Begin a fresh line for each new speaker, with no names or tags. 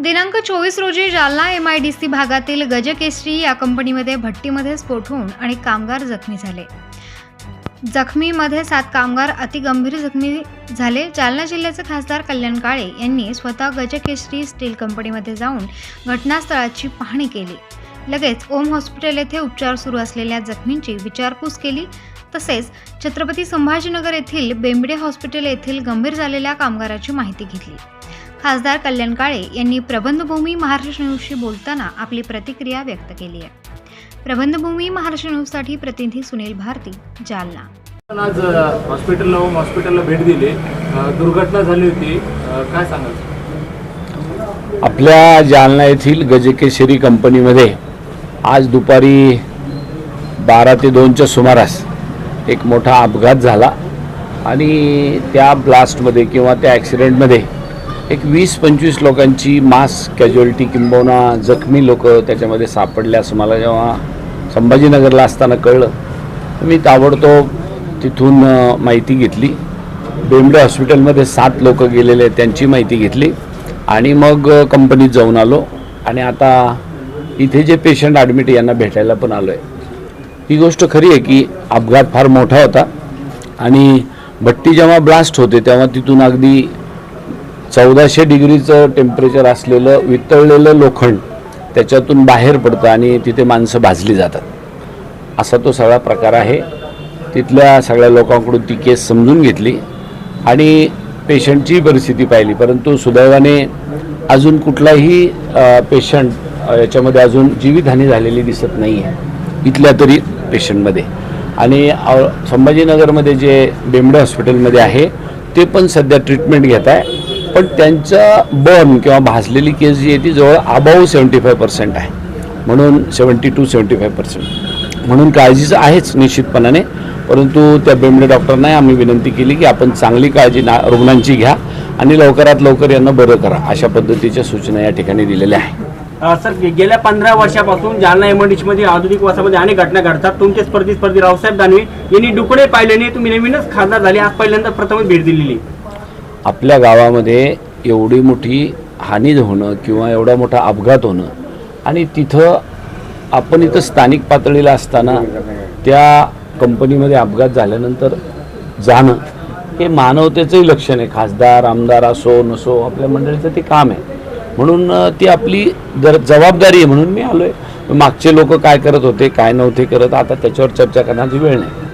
दिनांक चोवीस रोजी Jalna M I D C भागातील गजकेसरी या कंपनीमध्ये भट्टीमध्ये स्फोट होऊन आणि कामगार जखमी झाले. जखमीमध्ये सात कामगार अतिगंभीर जखमी झाले. जालना जिल्ह्याचे खासदार कल्याण काळे यांनी स्वतः गजकेसरी स्टील कंपनीमध्ये जाऊन घटनास्थळाची पाहणी केली. लगेच ओम हॉस्पिटल येथे उपचार सुरू असलेल्या जखमींची विचारपूस केली. तसेच छत्रपती संभाजीनगर येथील बेंबडे हॉस्पिटल येथील गंभीर झालेल्या कामगाराची माहिती घेतली. खासदार कल्याण काळे यांनी प्रबंधभूमी महाराष्ट्र न्यूजशी बोलताना आपली प्रतिक्रिया व्यक्त केली आहे. प्रबंधभूमी महाराष्ट्र न्यूजसाठी प्रतिनिधी सुनील भारती जालना.
आज हॉस्पिटलला हॉस्पिटलला भेट दिली. दुर्घटना झाली होती. काय सांगाल?
आपल्या जालना येथील गजकेशरी कंपनीमध्ये आज दुपारी बारा ते दोनच्या सुमारास एक मोठा अपघात झाला आणि त्या ब्लास्टमध्ये किंवा त्या ॲक्सिडेंटमध्ये एक वीस पंचवीस लोकांची मास कॅज्युअलिटी किंबहुना जखमी लोक त्याच्यामध्ये सापडले असं मला जेव्हा संभाजीनगरला असताना कळलं मी ताबडतोब तिथून माहिती घेतली. बेंबडे हॉस्पिटलमध्ये सात लोक गेलेले त्यांची माहिती घेतली. आणि मग कंपनीत जाऊन आलो. आणि आता इथे जे पेशंट ॲडमिट यांना भेटायला पण आलो आहे ही गोष्ट खरी आहे की अपघात फार मोठा होता. आणि भट्टी जेव्हा ब्लास्ट होते तेव्हा तिथून अगदी चौदाशे डिग्रीचं टेम्परेचर असलेलं वितळलेलं लोखंड त्याच्यातून बाहेर पडतं आणि तिथे माणसं भाजली जातात. असा तो सगळा प्रकार आहे. तिथल्या सगळ्या लोकांकडून ती केस समजून घेतली आणि पेशंटची परिस्थिती पाहिली. परंतु सुदैवाने अजून कुठलाही पेशंट याच्यामध्ये अजून जीवितहानी झालेली दिसत नाही आहे इथल्या तरी पेशंटमध्ये. आणि संभाजीनगरमध्ये जे बेंबडे हॉस्पिटलमध्ये आहे ते पण सध्या ट्रीटमेंट घेत आहे पण त्यांचा बर्न किंवा भाजलेली केस जी आहे ती जवळ अबाऊ सेवन्टी फाय पर्सेंट आहे. म्हणून seventy to seventy five percent. म्हणून काळजीचं आहेच निश्चितपणाने. परंतु त्या बेंबडे डॉक्टरना आम्ही विनंती केली की आपण चांगली काळजी ना रुग्णांची घ्या आणि लवकरात लवकर यांना बरं करा अशा पद्धतीच्या सूचना या ठिकाणी दिलेल्या आहेत.
सर गेल्या पंधरा वर्षापासून जालना एमआयडीसी आधुनिक वासामध्ये अनेक घटना घडतात. तुमचे स्पर्धी स्पर्धी रावसाहेब दानवे यांनी डुकडे पाहिले नाही तुम्ही नवीनच खासदार झाले. आज पहिल्यांदा प्रथमच भेट दिलेली.
आपल्या गावामध्ये एवढी मोठी हानी होणं किंवा एवढा मोठा अपघात होणं आणि तिथं आपण इथं स्थानिक पातळीला असताना त्या कंपनीमध्ये अपघात झाल्यानंतर जाणं हे मानवतेचंही लक्षण आहे. खासदार आमदार असो नसो आपल्या मंडळीचं ते काम आहे. म्हणून ती आपली जर जबाबदारी आहे म्हणून मी आलो आहे मागचे लोक काय करत होते काय नव्हते करत आता त्याच्यावर चर्चा करण्याची वेळ नाही.